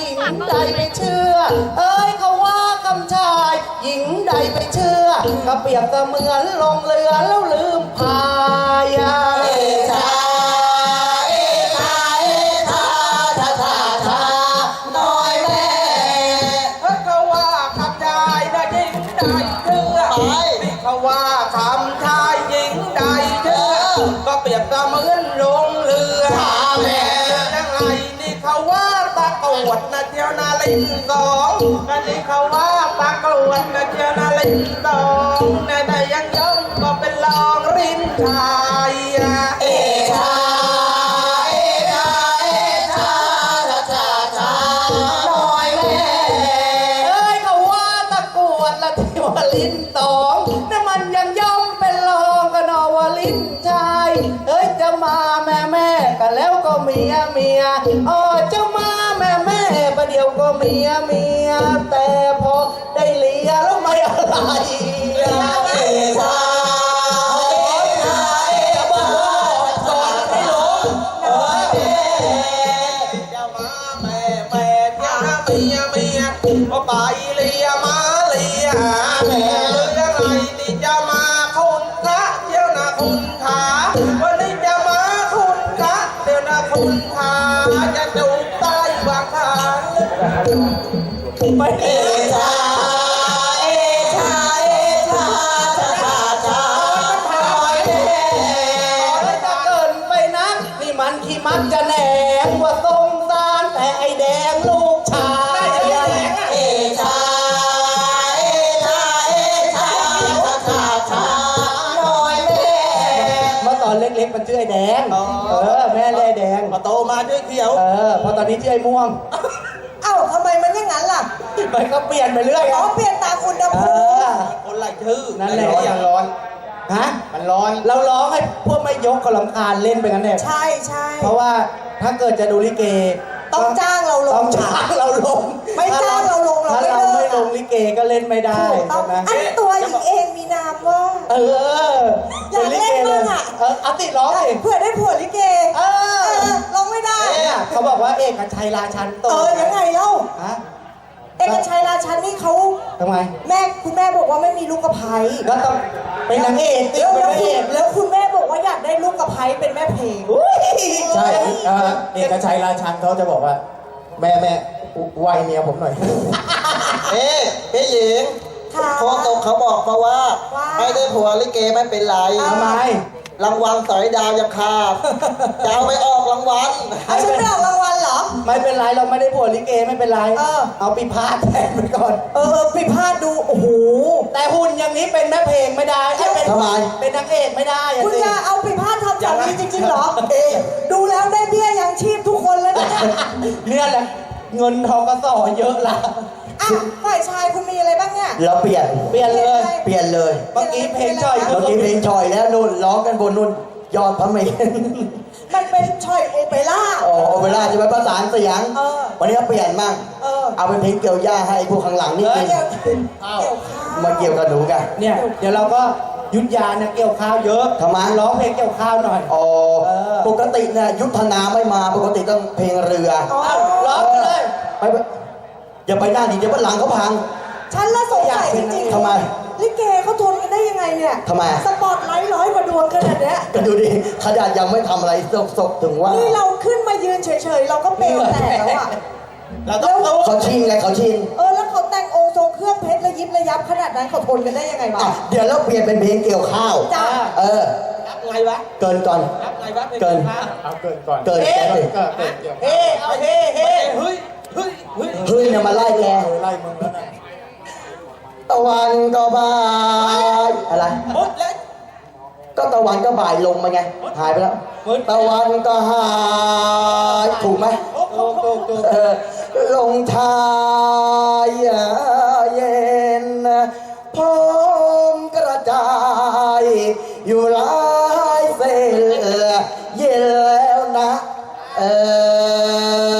หญิงใดไปเชื่อ เอ้ยเขาว่ากำชาย หญิงใดไปเชื่อก็เปรียบเสมือนลงเรือแล้วลืมพา กรวดนะเจียวนาลิงสองอันนี้เขาว่าตะกรวดนะเจียวนาลิงสองในใดยังยงก็เป็นรองริมชายเอชาเอชาเอชาชาชาชาน้อยแม่เอ้ยเขาว่าตะกรวดละที่วลินตองนั่นมันยังย่อมเป็นรองกันอว่าลินชายเอ้ยจะมาแม่แม่กันแล้วก็เมียเมียอ๋อจะมา ก็เมียเมีย แต่พอได้เลียแล้วไม่อะไรอะเอชาเอชาเอบ้าสอนไม่ลงเอ้ยจะมาแม่แม่จะเมียเมียก็ไปเลียมาเลียแม่หรือยังไงนี่จะมาคุณพระเที่ยวนะคุณขาวันนี้จะมาคุณพระเที่ยวนะคุณ ม่เอชาเอชาเอชาชาชาชาพอยแน่แล้วจะเกินไปนักนี่มันขี้มักจะแหนงว่าสงสารแต่ไอแดงลูกชายเอชาเอชาเอชาชาชาชาน้อยแม่เมื่อตอนเล็กๆมันชื่อไอแดง เออแม่เรียกไอ้แดงพอโตมาด้วยเขียว เออพอตอนนี้ชื่อไอ้ม่วง มันก็เปลี่ยนไปเรื่อยอ๋ออะเปลี่ยนตามอุณหเอภูมิอ คนไล่ชื่อนั่นแหละ มันร้อนฮะ มันร้อน เราร้องให้พวกไม่ยกก็ลำคาญเล่นไปกันแน่ใช่ใช่ เพราะว่าถ้าเกิดจะดูลิเกต้องจ้างเราลต้องงจ้างเราลงไม่จ้างเราลงเราถ้าไม่เราเลิไม่กลงลิเกก็เล่นไม่ได้ถูกต้องใช่ไหมอันตัวหญิงเองมีนามว่า เอออยากเล่นบ้างอะ เออเอาติร้องสิเผื่อได้ผัวลิเกเอเอออลองไม่ได้ เนี่ยเขาบอกว่าเอกชัยราชันโตเออยังไงเล่า ฮะ เอกชัยราชันนี่เขาทำไม แม่คุณแม่บอกว่าไม่มีลูกกระไพก็ต้องเป็นนางเอกติแล้วเป็นแล้วนางคุเอณกแล้วคุณแม่บอกว่าอยากได้ลูกกระไพเป็นแม่เพลงอุ้ยใช่เอ่อเอกชัยราชันเขาจะบอกว่า แม่แม่ไหวเมียผมหน่อย เอ๊ะพี่หญิงค่ะ โคตกเขาบอกมาว่า ว่า ไม่ได้ผัวลิเกไม่เป็นไร ทำไม รางวัลสอยดาวยังคาดจะเอาไปออกรางวัล เอาฉันไปออกรางวัลเหรอ ไม่เป็นไรเราไม่ได้ผัวลิเกไม่เป็นไรเออ เอาปีพาดแทนไปก่อน เออเออพิพาทดู โอ้โห แต่หุ่นอย่างนี้เป็นแม่เพลงไม่ได้เอ้ยเป็นทำไม เป็นนางเอกไม่ได้อะคุณสิ จะเอาพิพาททำสามีจริงๆเหรอ เอ๊ะดูแล้วได้เบี้ยยังชีพทุกคนแล้วนะเนี่ยเนี่ยแหละเงินทองกสอเยอะละอ้าวฝ่ายชายคุณมีอะไรบ้างเนี่ยเราเปลี่ยน เปลี่ยนเลย เปลี่ยนเลย เมื่อกี้เพลงจ่อยเมื่อกี้เพลงชอยแล้วนุ่นร้องกันบนนุ่นยอดพระเมรุ มันเป็นชอยโอเปร่า อ๋อเวลาจะไปประสานเสียง เออวันนี้ก็เปลี่ยนมั่งเออ เอาเป็นเพลงเกี่ยวหญ้าให้พวกข้างหลังนี่กินเกี่ยวเกี่ยวข้าวมาเกี่ยวกับหนูกัน เนี่ย เดี๋ยวเราก็ยุทธยาเนี่ยเกี่ยวข้าวเยอะทำไม ร้องเพลงเกี่ยวข้าวหน่อย อ๋อเออ ปกติเนี่ยยุทธนาไม่มาปกติต้องเพลงเรืออ๋อเอ้าร้องไปเลย ไปไปอย่าไปหน้าดิเดี๋ยววันหลังเขาพัง ฉันละสงสัยจริงๆทำไม ลิเกเขาทนกันได้ ยังไงเนี่ยทำไม สปอตไลท์ร้อยกว่าดวงขนาดเนี้ย ก็ดูดิขนาดยังไม่ทำอะไรศพๆถึงว่านี่เราขึ้นมายืนเฉยๆ เราก็เปลวแตกแล้วอะ เราต้องสู้เขาชินไงเขาชินเออ แล้วเขาแต่งองค์ทรงเครื่องเพชรระยิบระยับขนาดนั้นเขาทนกันได้ยังไงวะ อะเดี๋ยวเราเปลี่ยนเป็นเพลงเกี่ยวข้าว จ้าเออ รับไงวะเกินก่อน รับไงวะเกินเอาเกินก่อนเกินแกสิก็เกินเกี่ยวเฮ้ เอาเฮ้เฮ้เฮ้ยเฮ้ยเฮ้ยเฮ้ยเนี่ยมาไล่แกเคยไล่มึงแล้วนะ ตะวันก็บ่ายอะไร หมดแล้ว ก็ตะวันก็บ่ายลงมาไง หายไปแล้ว ตะวันก็หาย ถูกไหมถูกถูกถูกเออลงชายเย็นพร้อมกระจาย อยู่หลายเส้นเย็นแล้วนะ เออ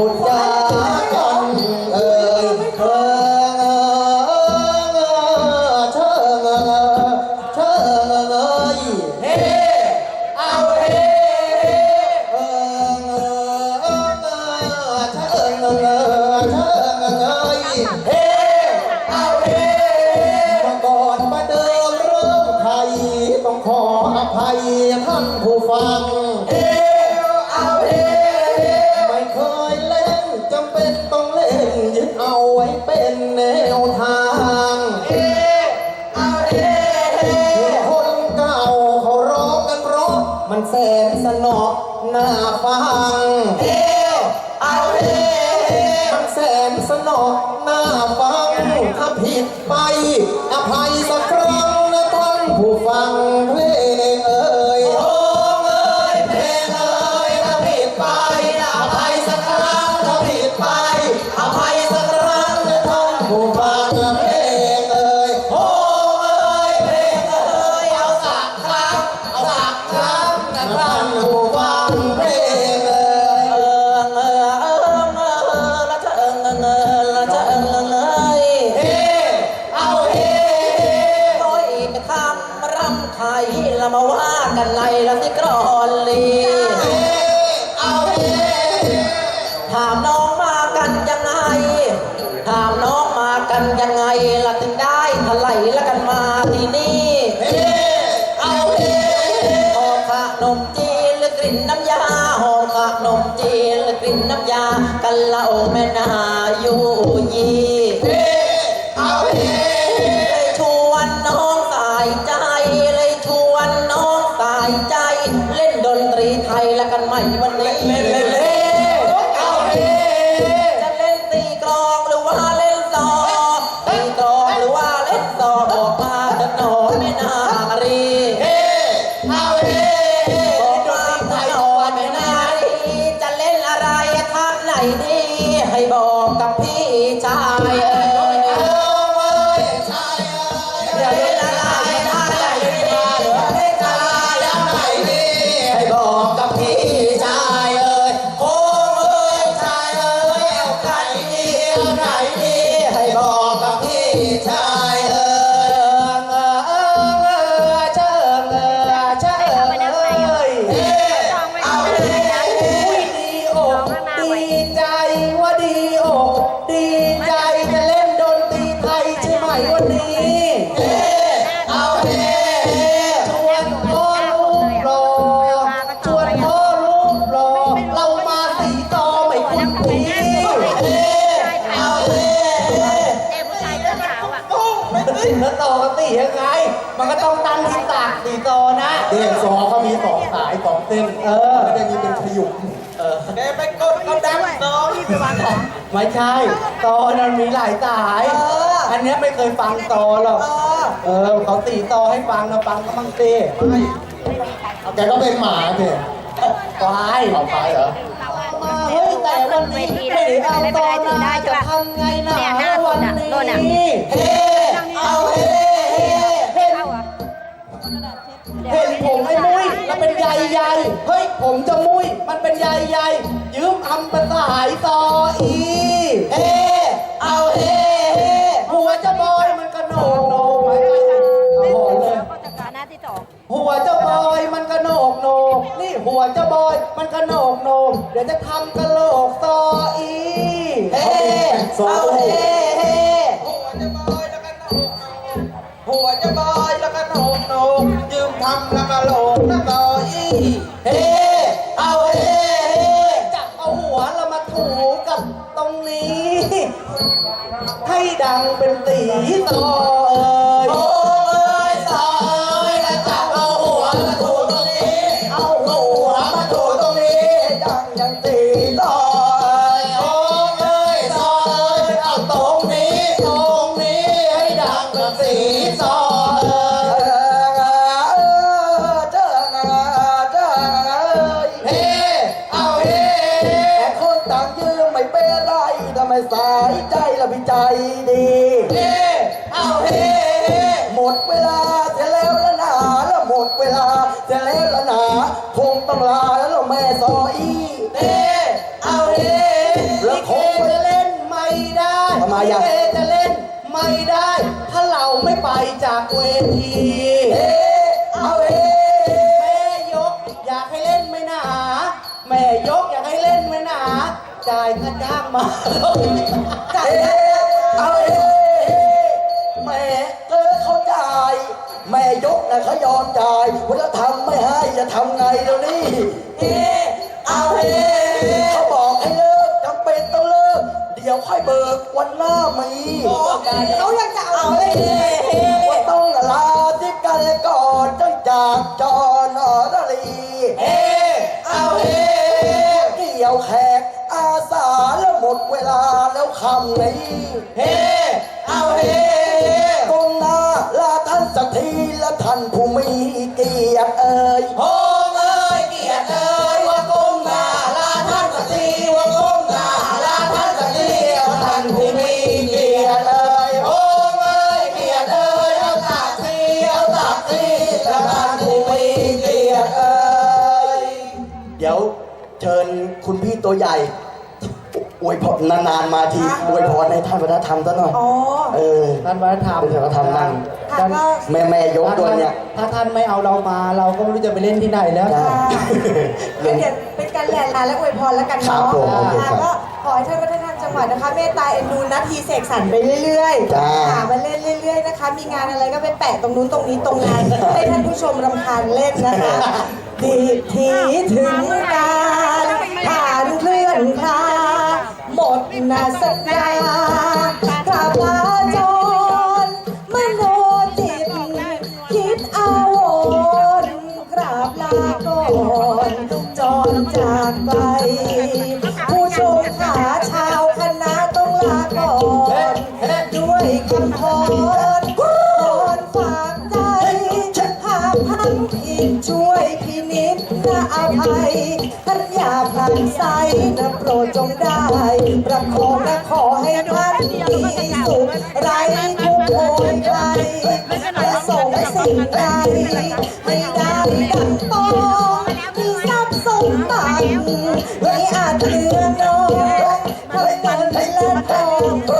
Oh, yeah. มากันไรละสิกรอนลี เอาเฮ้ถามน้องมากันยังไง ถามน้องมากันยังไงละถึงได้ถลายละกันมาที่นี่เอาเฮหอมขนมจีนและกลิ่นน้ำยาหอมขนมจีนและกลิ่นน้ำยากันละโอแม่นาอยู่ยี มันก็ต้องตั้งที่ตากสีตอนะ เดนซอเขามีสองสายสองเส้นเออ ไม่ได้มีเป็นขยุกเออแกไปกดกระดังตอที่ไปวังของไม่ใช่ตอนั้นมีหลายสาย อันนี้ไม่เคยฟังตอหรอกเออเขาตีตอให้ฟังนะฟังก็มังเต้แกก็เป็นหมาเนี่ยตายเอาตายเหรอมาเฮ้ยแต่วันนี้ไม่ได้เอาตอนาจะทำไงนะวันนี้ ผมไอ้มุ้ยมันเป็นใยใยเฮ้ยผมจะมุ้ยมันเป็นใยใยยืมอำเปรนสายต่ออีเอเอาเฮเฮหัวจะบอยมันกระโหนกโนกไปโอ้โหเลยนี่หัวเจ้าบอยมันกระโหนกโนกนี่หัวเจ้าบอยมันกระโหนกโนกเดี๋ยวจะทำกระโหลกต่ออีเฮ้เอาเฮ้เฮ้ ให้ดังเป็นตีต่อเอ่ย สายใจละพี่ใจดีเฮ้เอาเฮ้หมดเวลาเสียแล้วละหนาแล้วหมดเวลาเสียแล้วละหนาคงต้องลาแล้วแม่ซออีเฮ้เอาเฮ้แล้วคลิงเกจะเล่นไม่ได้ทำไมอะลิเกจะเล่นไม่ได้ ถ้าเราไม่ไปจากเวทีเฮ้เอาเฮ้ จ่ายค่าจ้างมาเฮ้เอาเฮ้แม่เออเขาจ่าย แม่ยกนะเขายอมจ่ายว่าถ้าทำไม่ให้จะทำไงเดี๋ยวนี้เฮ้เอาเฮ้เขาบอกให้เลิกจำเป็นต้องเลิก เดี๋ยวค่อยเบิกวันหน้ามีเขาอยากจะเอาเฮ้ว่าต้องลาที่กันและก่อนต้องจากจอนอรลีเฮ้เอา ดเวลาแล้วคำนี้เฮ้เอาเฮ้ตรงหน้าลาท่านสักทีและท่านผู้มีเกียรติเอ่ยโอ้เอ้ยเกียรติเอ้ยว่าก้มหน้าลาท่านสักทีว่าก้มหน้าลาท่านสักทีว่าท่านผู้มีเกียรติเอ้ยโอ้เอ้ยเกียรติเอ้ยเอาตักทีเอาตักทีแล้วท่านผู้มีเกียรติเอ้ยเดี๋ยวเชิญคุณพี่ตัวใหญ่ อวยพรนานๆมาทีอวยพรให้ท่านวัฒนธรรมซะหน่อยอ๋อ เออท่านวัฒนธรรมเป็นวัฒนธรรมนั่งค่ะก็แม่แม่ยกด้วยเนี่ย ถ้าท่านไม่เอาเรามา เราก็ไม่รู้จะไปเล่นที่ไหนแล้วได้ก็เดี๋ยวเป็นการแหล่ลาและอวยพรแล้วกันครัเนาะบผมโอเคครับก็ขอให้ท่านวัฒนธรรมจังหวัดนะคะเมตตาเอ็นดูนาทีเสกสรรไปเรื่อยจ้าหามาเล่นเรื่อยๆนะคะ มีงานอะไรก็ไปแปะตรงนู้นตรงนี้ตรงนั้นให้ท่านผู้ชมรำคาญเล่นนะคะดีทีถึงการผ่านเคลื่อนคลาหม ดนาสัญญากราบลาจรมโนจิตคิดอาวรกราบลาก่อนจรจากไป ผู้ชมขาชาวคณะต้องลาก่อนด้วยคำพรพรฝากใจหากท่านผิดช่วยพินิจนะอภัยท่านอย่า พลันไสนะโปรดจงได้ประคองและขอให้ท่านมีสุขไร้ทุกข์โอยใครและส่งสิ่งใดให้ได้ดังต้องมีทรัพย์สมบัติไม่อาจเหลือน้อยทั้เงินและทอง